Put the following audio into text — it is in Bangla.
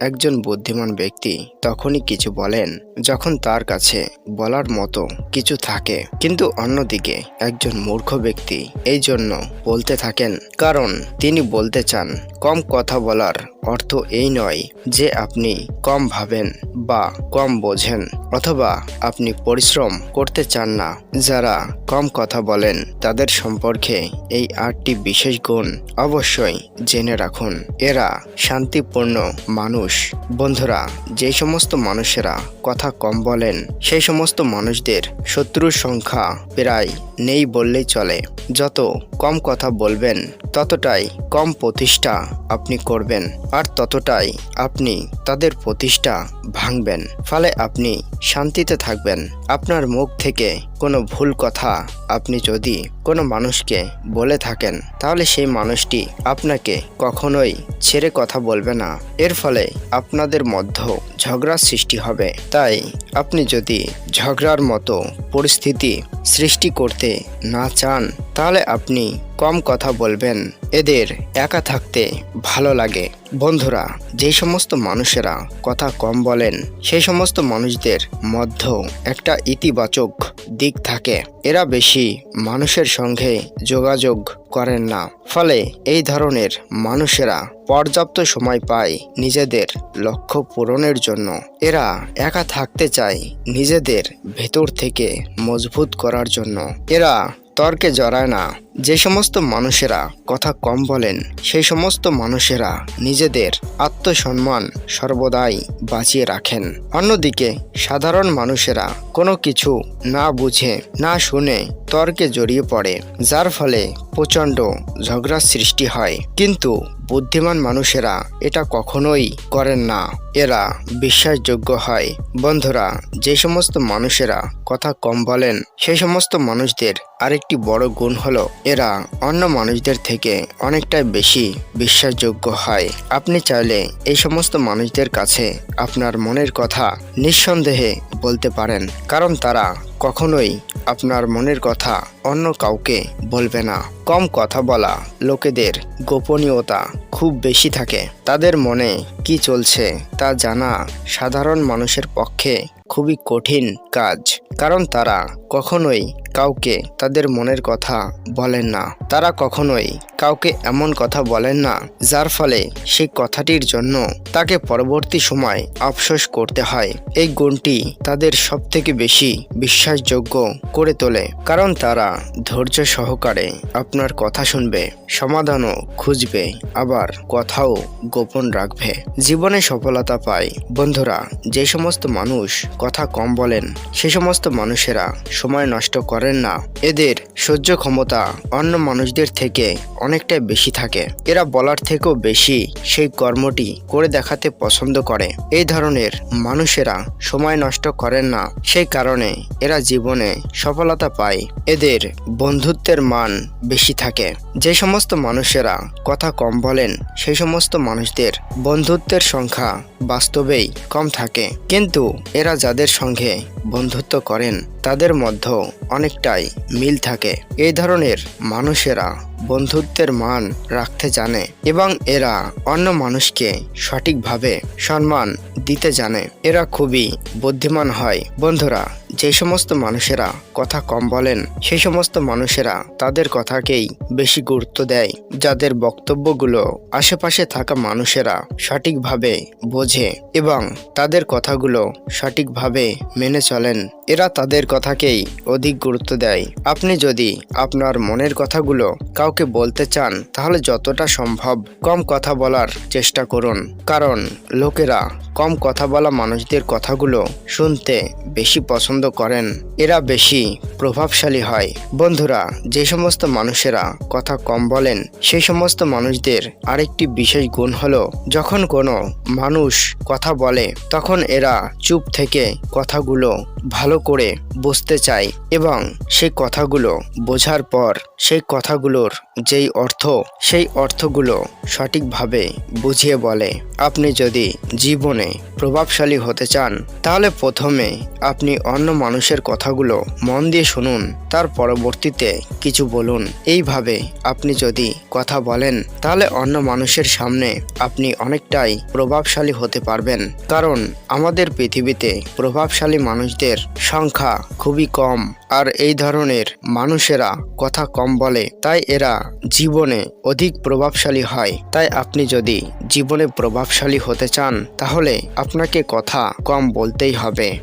একজন বুদ্ধিমান ব্যক্তি তখনই কিছু বলেন যখন তার কাছে বলার মতো কিছু থাকে। কিন্তু অন্যদিকে একজন মূর্খ ব্যক্তি এই জন্য বলতে থাকেন, কারণ তিনি বলতে চান, কম কথা বলার অর্থ এই নয় যে আপনি কম ভাবেন বা কম বোঝেন অথবা আপনি পরিশ্রম করতে চান না। যারা কম কথা বলেন, তাদের সম্পর্কে এই আটটি বিশেষ গুণ অবশ্যই জেনে রাখুন। এরা শান্তিপূর্ণ মানুষ। বন্ধুরা, যে সমস্ত মানুষেরা কথা কম বলেন, সেই সমস্ত মানুষদের শত্রুর সংখ্যা প্রায় নেই বললেই চলে। যত কম কথা বলবেন, ততটাই কম প্রতিষ্ঠা আপনি করবেন, আর ততটাই আপনি তাদের প্রতিষ্ঠা ভাঙবেন। ফলে আপনি শান্তিতে থাকবেন। আপনার মুখ থেকে কোনো ভুল কথা আপনি যদি কোনো মানুষকে বলে থাকেন, তাহলে সেই মানুষটি আপনাকে কখনোই ছেড়ে কথা বলবে না। এর ফলে আপনাদের মধ্যে ঝগড়ার সৃষ্টি হবে। তাই আপনি যদি ঝগড়ার মতো পরিস্থিতি সৃষ্টি করতে না চান তাহলে আপনি কম কথা বলবেন। এদের একা থাকতে ভালো লাগে। বন্ধুরা, যে সমস্ত মানুষেরা কথা কম বলেন, সেই সমস্ত মানুষদের মধ্যেও একটা ইতিবাচক দিক থাকে। এরা বেশি মানুষের সঙ্গে যোগাযোগ করেন না। ফলে এই ধরনের মানুষেরা পর্যাপ্ত সময় পায় নিজেদের লক্ষ্য পূরণের জন্য। এরা একা থাকতে চায় নিজেদের ভেতর থেকে মজবুত করার জন্য। এরা তর্কে জড়ায় না। যে সমস্ত মানুষেরা কথা কম বলেন, সেই সমস্ত মানুষেরা নিজেদের আত্মসম্মান সর্বদাই বাঁচিয়ে রাখেন। অন্যদিকে, সাধারণ মানুষেরা কোনো কিছু না বুঝে, না শুনে তর্কে জড়িয়ে পড়ে, যার ফলে প্রচণ্ড ঝগড়ার সৃষ্টি হয়। কিন্তু বুদ্ধিমান মানুষেরা এটা কখনোই করেন না। এরা বিশ্বাসযোগ্য হয়। বন্ধুরা, যে সমস্ত মানুষেরা কথা কম বলেন, সেই সমস্ত মানুষদের আরেকটি বড় গুণ হলো এরা অন্য মানুষদের থেকে অনেকটাই বেশি বিশ্বাসযোগ্য হয়। আপনি চাইলে এই সমস্ত মানুষদের কাছে আপনার মনের কথা নিঃসন্দেহে বলতে পারেন, কারণ তারা কখনোই আপনার মনের কথা অন্য কাউকে বলবে না। কম কথা বলা লোকেদের গোপনীয়তা খুব বেশি থাকে। তাদের মনে কি চলছে তা জানা সাধারণ মানুষের পক্ষে খুবই কঠিন কাজ, কারণ তারা কখনোই কাউকে তাদের মনের কথা বলেন না। তারা কখনোই কাউকে এমন কথা বলেন না, যার ফলে সেই কথাটির জন্য তাকে পরবর্তী সময় আফসোস করতে হয়। এই গুণটি তাদের সব থেকে বেশি বিশ্বাসযোগ্য করে তোলে, কারণ তারা ধৈর্য সহকারে আপনার কথা শুনবে, সমাধানও খুঁজবে, আবার কথাও গোপন রাখবে। জীবনে সফলতা পায়। বন্ধুরা, যে সমস্ত মানুষ কথা কম বলেন, সে সমস্ত মানুষেরা সময় নষ্ট করেন না। এদের সহ্য ক্ষমতা অন্য মানুষদের থেকে অনেকটাই বেশি থাকে। এরা বলার থেকেও বেশি সেই কর্মটি করে দেখাতে পছন্দ করে। এই ধরনের মানুষেরা সময় নষ্ট করেন না। সেই কারণে এরা জীবনে সফলতা পায়। এদের বন্ধুত্বের মান বেশি থাকে। যে সমস্ত মানুষেরা কথা কম বলেন, সেই সমস্ত মানুষদের বন্ধুত্বের সংখ্যা বাস্তবেই কম থাকে। কিন্তু এরা যাদের সঙ্গে বন্ধুত্ব করেন, তাদের মধ্যেও অনেকটাই মিল থাকে। এই ধরনের মানুষেরা বন্ধুত্বের মান রাখতে জানে এবং এরা অন্য মানুষকে সঠিকভাবে সম্মান দিতে জানে। এরা খুবই বুদ্ধিমান হয়। বন্ধুরা যে সমস্ত মানুষেরা কথা কম বলেন, সেই সমস্ত মানুষেরা তাদের কথাকেই বেশি গুরুত্ব দেয়। যাদের বক্তব্যগুলো আশেপাশে থাকা মানুষেরা সঠিকভাবে বোঝে এবং তাদের কথাগুলো সঠিকভাবে মেনে চলেন, এরা তাদের কথাকেই অধিক গুরুত্ব দেয়। আপনি যদি আপনার মনের কথাগুলো কাউকে বলতে চান, তাহলে যতটা সম্ভব কম কথা বলার চেষ্টা করুন। কারণ লোকেরা কম কথা বলা মানুষদের কথাগুলো শুনতে বেশি পছন্দ করেন, এরা বেশি প্রভাবশালী হয়। বন্ধুরা, যে সমস্ত মানুষেরা কথা কম বলেন সেই সমস্ত মানুষদের আরেকটি বিশেষ গুণ হলো, যখন কোনো মানুষ কথা বলে, তখন এরা চুপ থেকে কথাগুলো ভালো করে বুঝতে চায় এবং সেই কথাগুলো বোঝার পর সেই কথাগুলোর যেই অর্থ, সেই অর্থগুলো সঠিকভাবে বুঝিয়ে বলে। আপনি যদি জীবনে প্রভাবশালী হতে চান, তাহলে প্রথমে আপনি অন্য মানুষের কথাগুলো মন দিয়ে শুনুন, তার পরবর্তীতে কিছু বলুন। এইভাবে আপনি যদি কথা বলেন, তাহলে অন্য মানুষের সামনে আপনি অনেকটাই প্রভাবশালী হতে পারবেন। কারণ আমাদের পৃথিবীতে প্রভাবশালী মানুষদের সংখ্যা খুবই কম, আর এই ধরনের মানুষেরা কথা কম বলে, তাই এরা জীবনে অধিক প্রভাবশালী হয়। তাই আপনি যদি জীবনে প্রভাবশালী হতে চান, তাহলে আপনাকে কথা কম বলতেই হবে।